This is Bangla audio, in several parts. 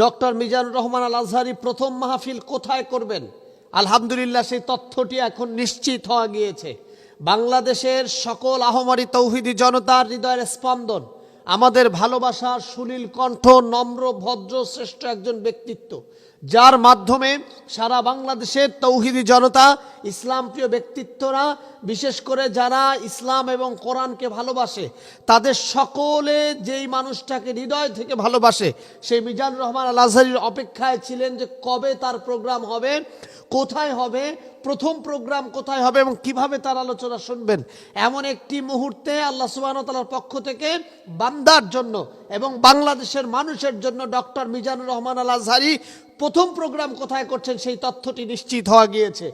ডক্টর মিজানুর রহমান আল আজহারি প্রথম মাহফিল কোথায় করবেন? আলহামদুলিল্লাহ সেই তথ্যটি এখন নিশ্চিত হওয়া গিয়েছে। বাংলাদেশের সকল আহমারি তৌহিদি জনতার হৃদয়ের স্পন্দন, আমাদের ভালোবাসা সুনীল কণ্ঠ নম্র, ভদ্র, শ্রেষ্ঠ একজন ব্যক্তিত্ব। যার মাধ্যমে সারা বাংলাদেশের তৌহিদি জনতা, ইসলাম প্রিয় ব্যক্তিত্বরা, বিশেষ করে যারা ইসলাম এবং কোরআনকে ভালোবাসে, তাদের সকলে যেই মানুষটাকে হৃদয় থেকে ভালোবাসে, সেই মিজান রহমান আল আজহারির অপেক্ষায় ছিলেন যে কবে তার প্রোগ্রাম হবে, কোথায় হবে, প্রথম প্রোগ্রাম কোথায় হবে এবং কীভাবে তার আলোচনা শুনবেন। এমন একটি মুহূর্তে আল্লাহ সুবাহতালার পক্ষ থেকে বান্দার জন্য এবং বাংলাদেশের মানুষের জন্য ডক্টর মিজানুর রহমান আল আজহারি প্রথম প্রোগ্রাম কোথায় করছেন সেই তথ্যটি নিশ্চিত হওয়া গিয়েছে।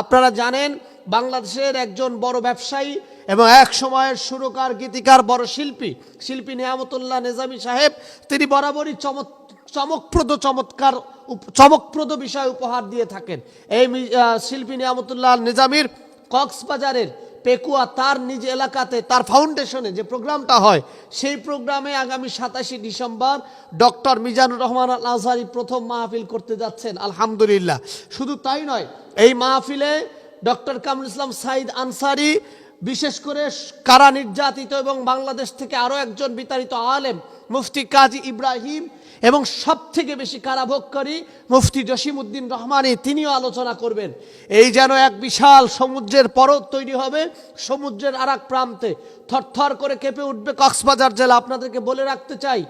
আপনারা জানেন, বাংলাদেশের একজন বড় ব্যবসায়ী এবং এক সময়ের সুরকার, গীতিকার, বড় শিল্পী শিল্পী নিয়ামতুল্লাহ নিজামী সাহেব, তিনি বরাবরই চমৎ, চমকপ্রদ, চমৎকার চমকপ্রদ বিষয় উপহার দিয়ে থাকেন। এই শিল্পী নিয়ামতুল্লাহ নিজামির কক্সবাজারের পেকুয়া তার নিজ এলাকাতে, তার ফাউন্ডেশনে যে প্রোগ্রামটা হয়, সেই প্রোগ্রামে আগামী সাতাশে ডিসেম্বর ডক্টর মিজানুর রহমান আল আজহারি প্রথম মাহফিল করতে যাচ্ছেন, আলহামদুলিল্লাহ। শুধু তাই নয়, এই মাহফিলে ডক্টর কামরুল ইসলাম সাইদ আনসারি বিশেষ করে কারা নির্যাতিত এবং বাংলাদেশ থেকে আরও একজন বিতাড়িত আলেম, মুফতি কাজী ইব্রাহিম এবং সব থেকে বেশি কারাভোগকারী মুফতি জসিমউদ্দিন রহমানি, তিনিও আলোচনা করবেন। এই যেন এক বিশাল সমুদ্রের পরত তৈরি হবে সমুদ্রের আর প্রান্তে। থরথর করে কেঁপে উঠবে কক্সবাজার জেলা। আপনাদেরকে বলে রাখতে চাই,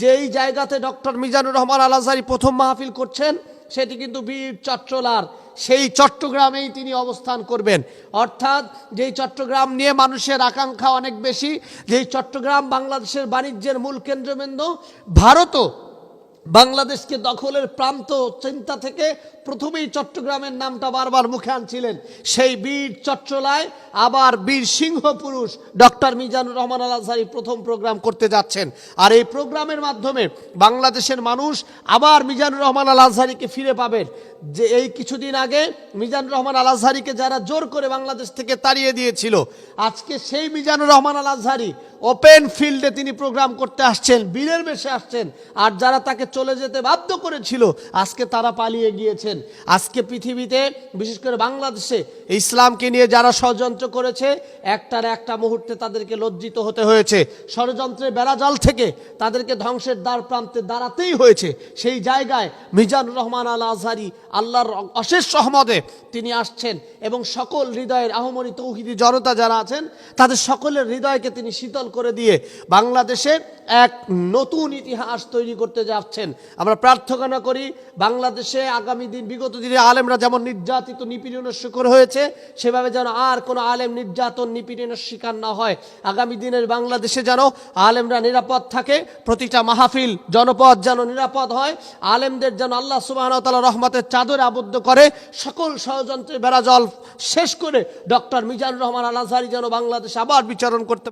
যেই জায়গাতে ডক্টর মিজানুর রহমান আল আজহারি প্রথম মাহফিল করছেন সেটি কিন্তু বীর চট্টলার। সেই চট্টগ্রামেই তিনি অবস্থান করবেন। অর্থাৎ যেই চট্টগ্রাম নিয়ে মানুষের আকাঙ্ক্ষা অনেক বেশি, যেই চট্টগ্রাম বাংলাদেশের বাণিজ্যের মূল কেন্দ্রবিন্দু ভারতও বাংলাদেশকে দখলের প্রান্ত চিন্তা থেকে প্রথমেই চট্টগ্রামের নামটা বারবার মুখে আনছিলেন। সেই বীর চট্টলায় আবার বীর সিংহ পুরুষ ডক্টর মিজানুর রহমান আল প্রথম প্রোগ্রাম করতে যাচ্ছেন। আর এই প্রোগ্রামের মাধ্যমে বাংলাদেশের মানুষ আবার মিজানুর রহমান আল ফিরে পাবেন। যে এই কিছুদিন আগে মিজানুর রহমান আল যারা জোর করে বাংলাদেশ থেকে তাড়িয়ে দিয়েছিল, আজকে সেই মিজানুর রহমান আল ওপেন ফিল্ডে তিনি প্রোগ্রাম করতে আসছেন, বীরের বেশে আসছেন। আর যারা তাকে চলে যেতে বাধ্য করেছিল। আজকে তারা পালিয়ে গিয়েছেন। আজকে পৃথিবীতে, বিশেষ করে বাংলাদেশে, ইসলামকে নিয়ে যারা ষড়যন্ত্র করেছে, একটার একটা মুহূর্তে তাদেরকে লজ্জিত হতে হয়েছে। ষড়যন্ত্রের বেড়াজাল থেকে তাদেরকে ধ্বংসের দ্বার প্রান্তে দাঁড়াতেই হয়েছে। সেই জায়গায় মিজানুর রহমান আল আজহারি আল্লাহর অশেষ সহমদে তিনি আসছেন এবং সকল হৃদয়ের আহমরি তৌহিদি জনতা যারা আছেন, তাদের সকলের হৃদয়কে তিনি শীতল করে দিয়ে বাংলাদেশে এক নতুন ইতিহাস তৈরি করতে যাচ্ছেন। আমরা প্রার্থনা করি বাংলাদেশে আগামী দিন, বিগত দিনে আলেমরা যেমন নির্যাতিত, নিপীড়নের শিকার হয়েছে, সেভাবে যেন আর কোনো আলেম নির্যাতন, নিপীড়নের শিকার না হয়। আগামী দিনের বাংলাদেশে যেন আলেমরা নিরাপদ থাকে, প্রতিটা মাহফিল জনপদ যেন নিরাপদ হয়, আলেমদের যেন আল্লাহ সুবাহ রহমতের চাদরে আবদ্ধ করে, সকল ষড়যন্ত্রের বেড়াজল শেষ করে ডক্টর মিজানুর রহমান আল আজহারি যেন বাংলাদেশে আবার বিচরণ করতে